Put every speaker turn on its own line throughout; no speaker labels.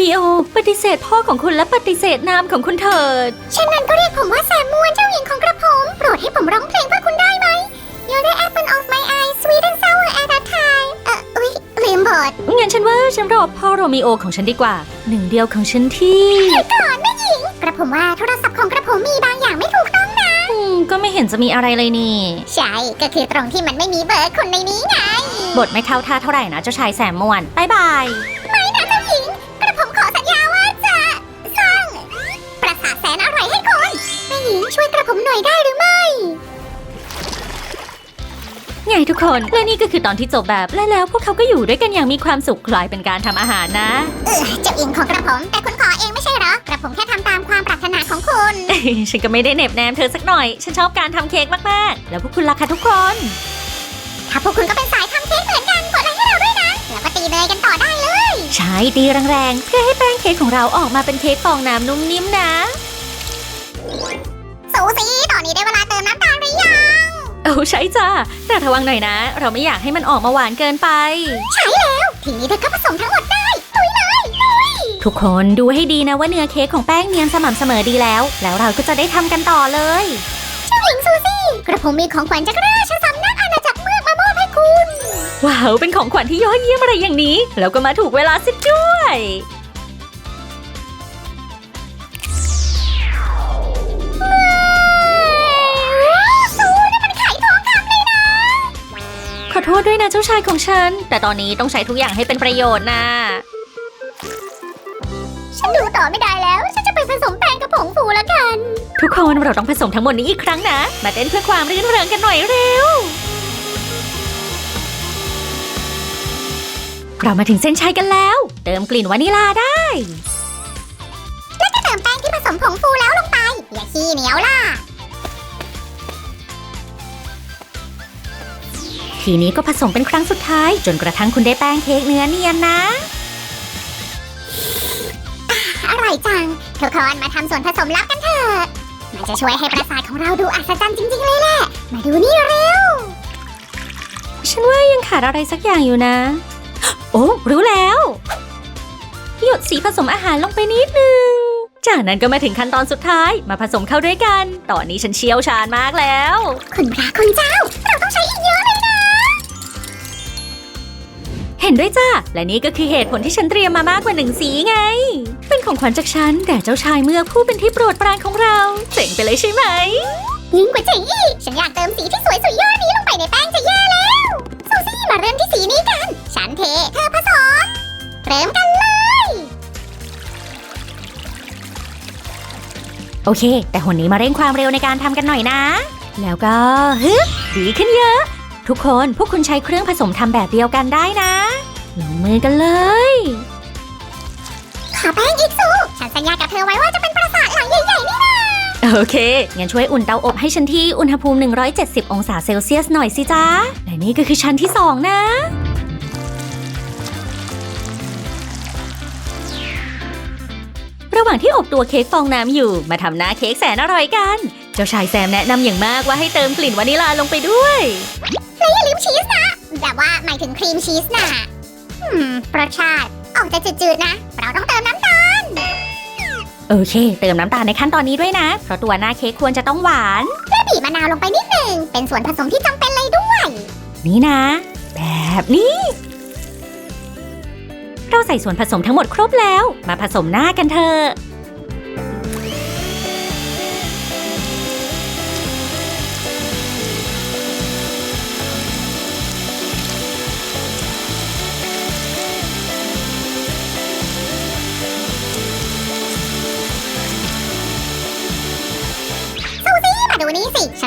มิโอ ปฏิเสธพ่อของคุณและปฏิเสธนามของคุณเถิด
เช่นนั้นก็เรียกผมว่าแซมมวนเจ้าหญิงของกระผม โปรดให้ผมร้องเพลงเพื่อคุณได้ไหม You're the apple of my eye sweet and sour at that time เอ่ออุ๊ยลืมบท
งั้นฉันว่าฉันรอพ่อโรมิโอของฉันดีกว่า หนึ่งเดียวของฉันที่
ก่อนแม่หญิง กระผมว่าโทรศัพท์ของกระผมมีบางอย่างไม่ถูกต้องนะ
อืม ก็ไม่เห็นจะมีอะไรเลยนี่
ใช่ ก็คือตรงที่มันไม่มีเบอร์คนในนี้ไง
บทไม่เข้าท่าเท่าไหร่นะเจ้าชายแสมมวนบายบาย
ไม่นะ ช่วยกระผมหน่อยได้หรือไม่
ไงทุกคน และนี่ก็คือตอนที่จบแบบและแล้วพวกเขาก็อยู่ด้วยกันอย่างมีความสุขกลายเป็นการทำอาหารนะ
เออเจ้าหญิงของกระผม แต่คุณขอเองไม่ใช่เหรอกระผมแค่ทำตามความปรารถนาของคุณ
ฉันก็ไม่ได้เหน็บแนมเธอสักหน่อย ฉันชอบการทำเค้กมากๆ แล้วพวกคุณล่ะคะทุกคน
ถ้าพวกคุณก็เป็นสายทำเค้กเหมือนกันกดไลค์ให้เราด้วยนะ แล้วก็ตีเนยกันต่อได้เลย
ใช้ตีแรงๆ เพื่อให้แป้งเค้กของเราออกมาเป็นเค้กฟองน้ำนุ่มนิ่มนะ
สูสีตอนนี้ได้เวลาเติมน้ำตาลหรือยัง
โอ้ใช่จ้าแต่ระวังหน่อยนะ เราไม่อยากให้มันออกมาหวานเกินไป
ใช่แล้ว ทีนี้เธอก็ผสมทั้งหมดได้ลุยเลยลุย
ทุกคนดูให้ดีนะว่าเนื้อเค้กของแป้งเนียนสม่ำเสมอดีแล้ว แล้วเราก็จะได้ทำกันต่อเลย
เจ้าหญิงซูซี่กระผมมีของขวัญจากราชสำนักอาณาจักรเมือกมามอบให้คุณ
ว้าว เป็นของขวัญที่ยอดเยี่ยมอะไรอย่างนี้ แล้วก็มาถูกเวลาสิด้วย
ท
ษด้วยนะเจ้าชายของฉัน แต่ตอนนี้ต้องใช้ทุกอย่างให้เป็นประโยชน์นะ
ฉันดูต่อไม่ได้แล้ว ฉันจะไปผสมแป้งกับผงฟูแล้วกัน
ทุกคนเราต้องผสมทั้งหมดนี้อีกครั้งนะ มาเต้นเพื่อความรื่นเริงกันหน่อยเร็ว เรามาถึงเส้นชัยกันแล้ว เติมกลิ่นวานิลาได้
แล้วก็เติมแป้งที่ผสมผงฟูแล้วลงไป อย่าขี้เหนียวล่ะ
ทีนี้ก็ผสมเป็นครั้งสุดท้าย จนกระทั่งคุณได้แป้งเค้กเนื้อเนียนนะ
อร่อยจัง ทุกคนมาทำส่วนผสมลับกันเถอะ มันจะช่วยให้ประสาทของเราดูอัศจรรย์จริง ๆ เลยแหละ มาดูนี่เร็ว
ฉันว่ายังขาดอะไรสักอย่างอยู่นะ โอ้รู้แล้ว หยดสีผสมอาหารลงไปนิดนึง จากนั้นก็มาถึงขั้นตอนสุดท้ายมาผสมเข้าด้วยกัน ตอนนี้ฉันเชี่ยวชาญมากแล้ว
คุณพระคุณเจ้า เราต้องใช้อีก เห็
นด้วยจ้า และนี่ก็คือเหตุผลที่ฉันเตรียมมามากกว่าหนึ่งสีไง เป็นของขวัญจากฉันแด่เจ้าชายเมือกผู้เป็นที่โปรดปรานของเรา เจ๋งไปเลยใช่ไหม
ยิ่งกว่าเจ๋งอีก ฉันอยากเติมสีที่สวยสุดยอดนี้ลงไปในแป้งจะแย่แล้ว ซูซี่มาเริ่มที่สีนี้กัน ฉันเท เธอผสม เริ่มกันเลย
โอเค แต่หนนี้มาเร่งความเร็วในการทำกันหน่อยนะ แล้วก็ฮึบดีขึ้นเยอะ ทุกคนพวกคุณใช้เครื่องผสมทำแบบเดียวกันได้นะลงมือกันเลย
ขอแป้งอีกสูฉันสัญญากับเธอไว้ว่าจะเป็นปราสาทหลังใหญ่ๆนี่นะ
โอเค งั้นช่วยอุ่นเตาอบให้ฉันที่อุณหภูมิ 170 องศาเซลเซียสหน่อยสิจ้าและนี่ก็คือชั้นที่ 2 นะ ระหว่างที่อบตัวเค้กฟองน้ำอยู่ มาทำหน้าเค้กแสนอร่อยกัน เจ้าชายแซมแนะนำอย่างมากว่าให้เติมกลิ่นวานิลาลงไปด้วย
และอย่าลืมชีสนะ แบบว่าหมายถึงครีมชีสนะอืมรสชาติออกจะจืดๆนะ เราต้องเติมน้ำตาล
โอเค เติมน้ำตาลในขั้นตอนนี้ด้วยนะ เพราะตัวหน้าเค้กควรจะต้องหวาน
และบีบมะนาวลงไปนิดหนึ่ง เป็นส่วนผสมที่จำเป็นเลยด้วย
นี่นะ แบบนี้ เราใส่ส่วนผสมทั้งหมดครบแล้ว มาผสมหน้ากันเถอะ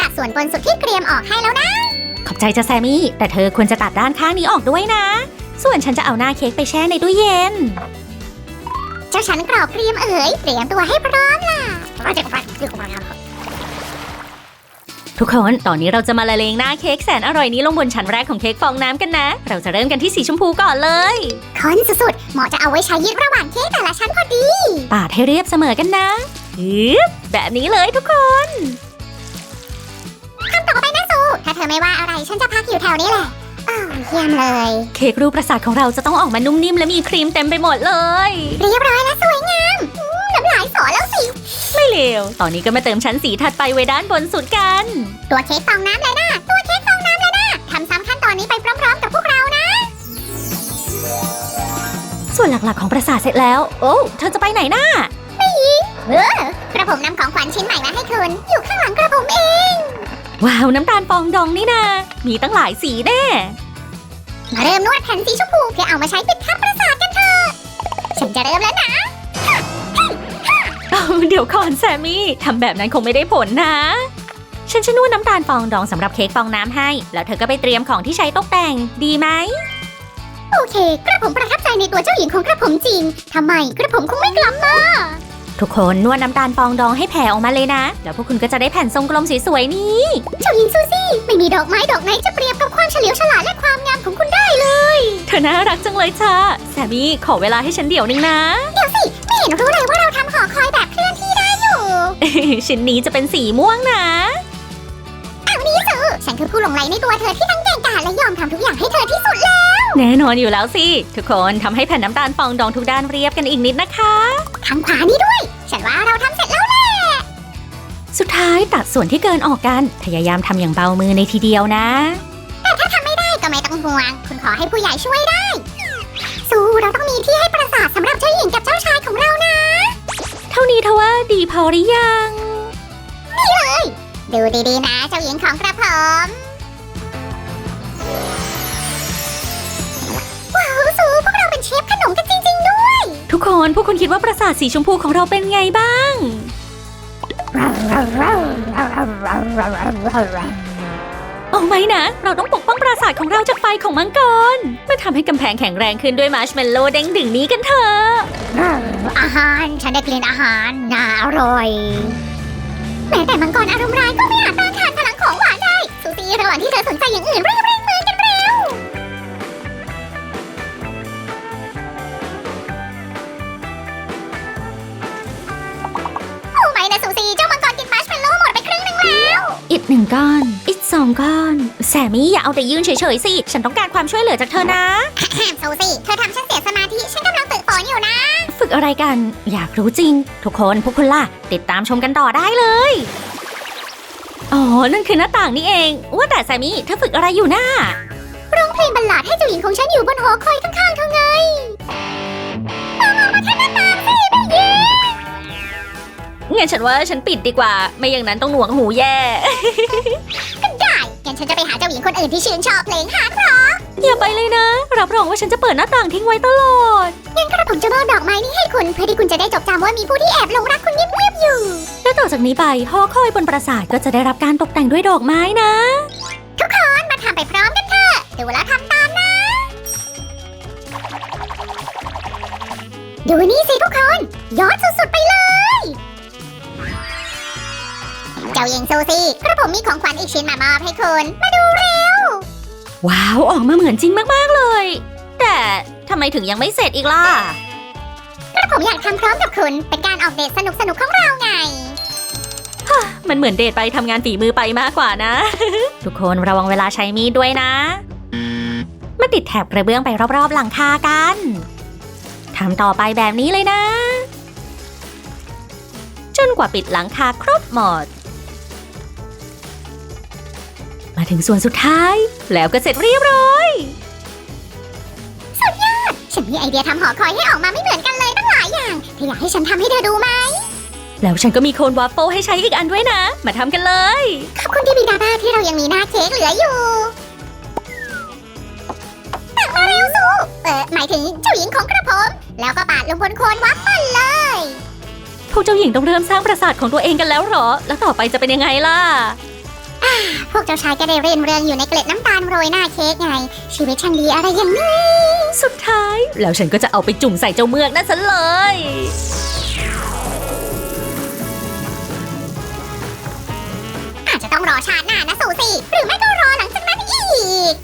นี่สิฉันตัดส่วนบนสุดที่เกรียมออกให้แล้วนะ
ขอบใจจ้ะแซมมี่ แต่เธอควรจะตัดด้านข้างนี้ออกด้วยนะ ส่วนฉันจะเอาหน้าเค้กไปแช่ในตู้เย็น
เจ้าฉันกรอกเกรียมเอ๋ยเตรียมตัวให้พร้อมล่ะ
ทุกคน ตอนนี้เราจะมาละเลงหน้าเค้กแสนอร่อยนี้ลงบนชั้นแรกของเค้กฟองน้ำกันนะ เราจะเริ่มกันที่สีชมพูก่อนเลย
คนสุดๆ เหมาะจะเอาไว้ใช้ยืดระหว่างเค้กแต่ละชั้นพอดี
ปาดให้เรียบเสมอกันนะฮึบแบบนี้เลยทุกคน
ถ้าเธอไม่ว่าอะไรฉันจะพักอยู่แถวนี้แหละเออ้าวเยี่ยมเลย
เค้กรูปประสาทของเราจะต้องออกมานุ่มนิ่มและมีครีมเต็มไปหมดเลย
เรียบร้อยและสวยงามอืมน้ำลายสอแล้วสิ
ไม่เลว ตอนนี้ก็มาเติมชั้นสีถัดไปไว้ด้านบนสุดกัน
ตัวเค้กฟองน้ำเลยนะตัวเค้กฟองน้ำเลยนะทำซ้ำขั้นตอนนี้ไปพร้อมๆกับพวกเรานะ
ส่วนหลักๆของประสาทเสร็จแล้ว โอ้ เธอจะไปไหนน่ะ
เออกระผมนำของขวัญชิ้นใหม่มาให้คุณ อยู่ข้างหลังกระผมเอง
ว้าวน้ำตาลฟองดองนี่นามีตั้งหลายสีแน่
มาเริ่มนวดแผ่นสีชมพูเพื่อเอามาใช้ปิดทับประสาทกันเถอะ ฉันจะเริ่มแล้วนะ
เอาเดี๋ยวก่อนแซมมี่ทำแบบนั้นคงไม่ได้ผลนะ ฉันจะนวดน้ำตาลฟองดองสำหรับเค้กฟองน้ำให้ แล้วเธอก็ไปเตรียมของที่ใช้ตกแต่งดีไหม
โอเค กระผมประทับใจในตัวเจ้าหญิงของกระผมจริง ทำไมกระผมคงไม่กลับมา
ทุกคนนวดน้ำตาลฟองดองให้แผ่ออกมาเลยนะ แล้วพวกคุณก็จะได้แผ่นทรงกลมสวยๆนี้
เจ้าหญิงซูซี่ ไม่มีดอกไม้ดอกไหนจะเปรียบกับความเฉลียวฉลาดและความงามของคุณได้เลย
เธอน่ารักจังเลยจ้าแซมมี่ขอเวลาให้ฉันเดี๋ยวนึงนะ
เดี๋ยวสิ ไม่เห็นรู้เลยว่าเราทำหอคอยแบบเคลื่อนที่ได้อยู่
ชิ้นนี้จะเป็นสีม่วงนะ
เอานี่สิฉันคือผู้หลงไหลในตัวเธอที่ทั้งเก่งกาจและยอมทำทุกอย่างให้เธอที่สุดเลย
แน่นอนอยู่แล้วสิทุกคนทำให้แผ่นน้ำตาลฟองดองทุกด้านเรียบกันอีกนิดนะคะ
ทางขวานี้ด้วย ฉันว่าเราทำเสร็จแล้วแหละ
สุดท้ายตัดส่วนที่เกินออกกัน พยายามทำอย่างเบามือในทีเดียวนะ
แต่ถ้าทำไม่ได้ก็ไม่ต้องห่วง คุณขอให้ผู้ใหญ่ช่วยได้ สู้เราต้องมีที่ให้ประสาทสำหรับเจ้าหญิงกับเจ้าชายของเรานะ
เท่านี้เทว่าดีพอหรือยัง
ดูดีๆนะ เจ้าหญิงของกระผม
คน พวกคุณคิดว่าประสาทสีชมพูของเราเป็นไงบ้างเอาไหมนะ เราต้องปกป้องปราสาทของเราจากไฟของมังกรมาทำให้กำแพงแข็งแรงขึ้นด้วยมาร์ชเมลโล่เด้งดึงนี้กันเถอะ
อาหารฉันได้กลิ่นอาหารน่าอร่อยแม้แต่มังกรอารมณ์ร้ายก็ไม่อาจต้านทานพลังของหวานได้สุสีระหว่างที่เธอสนใจอย่างอื่นรีบเร่ แซ
มมี่อย่าเอาแต่ยืนเฉยๆสิ ฉันต้องการความช่วยเหลือจากเธอนะ
แฮมซูซี่เธอทำฉันเสียสมาธิ ฉันกำลังฝึกฝนอยู่นะ
ฝึกอะไรกัน อยากรู้จริง ทุกคนพวกคุณล่ะ ติดตามชมกันต่อได้เลย อ๋อ นั่นคือหน้าต่างนี่เอง ว่าแต่แซมมี่เธอฝึกอะไรอยู่น่า
ร้องเพลงบัลลาดให้เจ้าหญิงของฉันอยู่บนหอคอยข้างๆเธอไงเอาออกมาทางหน้าต่างสิได้ยิน
งั้นฉันว่าฉันปิดดีกว่า ไม่อย่างนั้นต้องหนวกหูแย่
ก็ได้ งั้นฉันจะไปหาเจ้าหญิงคนอื่นที่ชื่นชอบเพลงฮาร์ดร็อก
อย่าไปเลยนะ รับรองว่าฉันจะเปิดหน้าต่างทิ้งไว้ตลอด
งั้นกระผมจะมอบดอกไม้นี้ให้คุณ เพื่อที่คุณจะได้จดจำว่ามีผู้ที่แอบหลงรักคุณเงียบๆอยู่
และต่อจากนี้ไปหอคอยบนปราสาทก็จะได้รับการตกแต่งด้วยดอกไม้นะ
ทุกคนมาทำไปพร้อมกันเถอะดูแล้วทำตามนะ ดูนี่สิทุกคน ยอดสุดๆไปเลย เจ้าหญิงซูซี่กระผมมีของขวัญอีกชิ้นมามอบให้คุณ มาดูเร็ว
ว้าว ออกมาเหมือนจริงมากๆเลย แต่ทำไมถึงยังไม่เสร็จอีกล่ะ
กระผมอยากทำพร้อมกับคุณ เป็นการออกเดทสนุกๆของเราไง
มันเหมือนเดทไปทำงานฝีมือไปมากกว่านะ ทุกคนระวังเวลาใช้มีดด้วยนะ มาติดแถบกระเบื้องไปรอบๆหลังคากันทำต่อไปแบบนี้เลยนะ จนกว่าปิดหลังคาครบหมด มาถึงส่วนสุดท้าย แล้วก็เสร็จเรียบร้อย
ฉันมีไอเดียทำหอคอยให้ออกมาไม่เหมือนกันเลยตั้งหลายอย่าง เธออยากให้ฉันทำให้เธอดูไหม
แล้วฉันก็มีโคนวัฟเฟิลให้ใช้อีกอันด้วยนะ มาทำกันเลย
ขอบคุณที่มีดาบ้าที่เรายังมีหน้าเค้กเหลืออยู่ตักมาเร็วสู้เออหมายถึงเจ้าหญิงของกระผม แล้วก็ปาดลงบนโคนวัฟเฟิลเลย
พวกเจ้าหญิงต้องเริ่มสร้างปราสาทของตัวเองกันแล้วเหรอ แล้วต่อไปจะเป็นยังไงล่ะ
พวกเจ้าชายก็ได้เรียนเรืองอยู่ในเกล็ดน้ำตาลโรยหน้าเค้กไง ชีวิตช่างดีอะไรอย่างนี้
สุดท้าย แล้วฉันก็จะเอาไปจุ่มใส่เจ้าเมือกนั่นซะเลย
อาจจะต้องรอชาติหน้านะสูสิหรือไม่ก็รอหลังจากนั้นอีก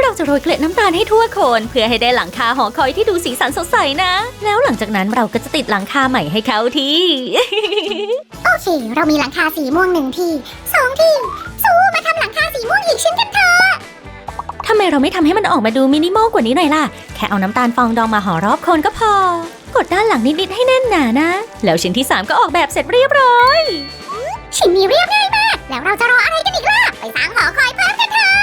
เราจะโรยเกล็ดน้ำตาลให้ทั่วโคน เพื่อให้ได้หลังคาหอคอยที่ดูสีสันสดใสนะ แล้วหลังจากนั้นเราก็จะติดหลังคาใหม่ให้เขาที่
โอเค เรามีหลังคาสีม่วงหนึ่งที่สองที่สู้มาทำหลังคาสีม่วงอีกชิ้นกันเถอะ
ทำไมเราไม่ทำให้มันออกมาดูมินิมอลกว่านี้หน่อยล่ะ แค่เอาน้ำตาลฟองดองมาห่อรอบโคนก็พอ กดด้านหลังนิดๆให้แน่นหนานะ แล้วชิ้นที่ 3 ก็ออกแบบเสร็จเรียบร้อย
ชิ้นนี้เรียบง่ายมาก แล้วเราจะรออะไรกันอีกล่ะ ไปสร้างหอคอยเพิ่มกันเถอะ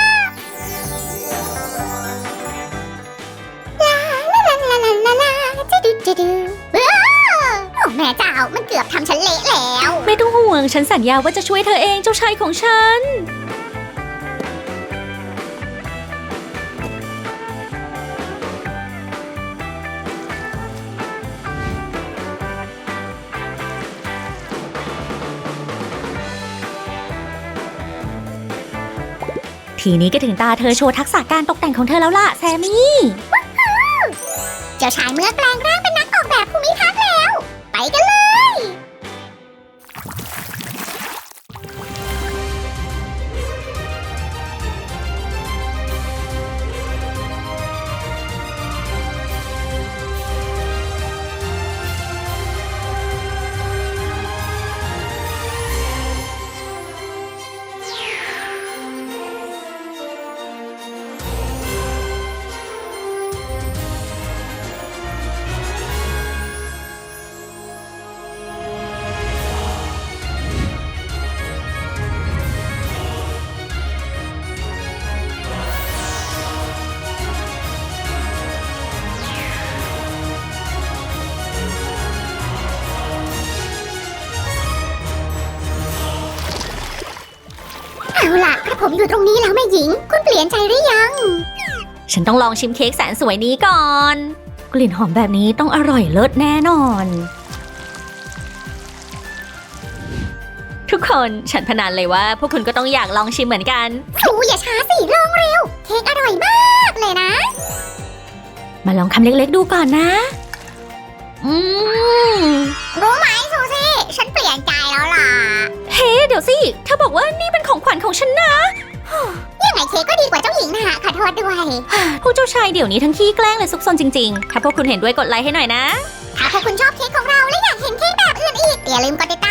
ลาลาลาลาลาลาลาจะดูจะดูว้าวโอ้แม่เจ้ามันเกือบทำฉันเละแล้ว
ไม่ต้ องห่วงฉันสัญญาว่าจะช่วยเธอเองเจ้าชายของฉัน ทีนี้ก็ถึงตาเธอโชว์ทักษะการตกแต่งของเธอแล้วล่ะแซมมี่
เจ้าชายเมื่อแปลงร่างเป็นนักออกแบบภูมิทัศน์แล้ว ไปกันเลย ผมอยู่ตรงนี้แล้วแม่หญิง คุณเปลี่ยนใจหรือยัง
ฉันต้องลองชิมเค้กแสนสวยนี้ก่อน กลิ่นหอมแบบนี้ต้องอร่อยเลิศแน่นอน ทุกคนฉันพนันเลยว่า พวกคุณก็ต้องอยากลองชิมเหมือนกัน
สูอย่าช้าสิลองเร็ว เค้กอร่อยมากเลยนะ
มาลองคำเล็กๆดูก่อนนะ อืม
รู้ไหมซูซี่ ฉันเปลี่ยนใจแล้วล่ะ
เฮ้เดี๋ยวสิ เธอบอกว่านี่เป็นของขวัญของฉันนะ
ยังไงเค้กก็ดีกว่าเจ้าหญิงนะขอโทษด้วย
ผู้เจ้าชายเดี๋ยวนี้ทั้งขี้แกล้งและซุกซนจริงๆ ถ้าพวกคุณเห็นด้วยกดไลค์ให้หน่อยนะ
ถ้าพวกคุณชอบเค้กของเราและอยากเห็นเค้กแบบอื่นอีกอย่าลืมกดติดตามด้วยนะ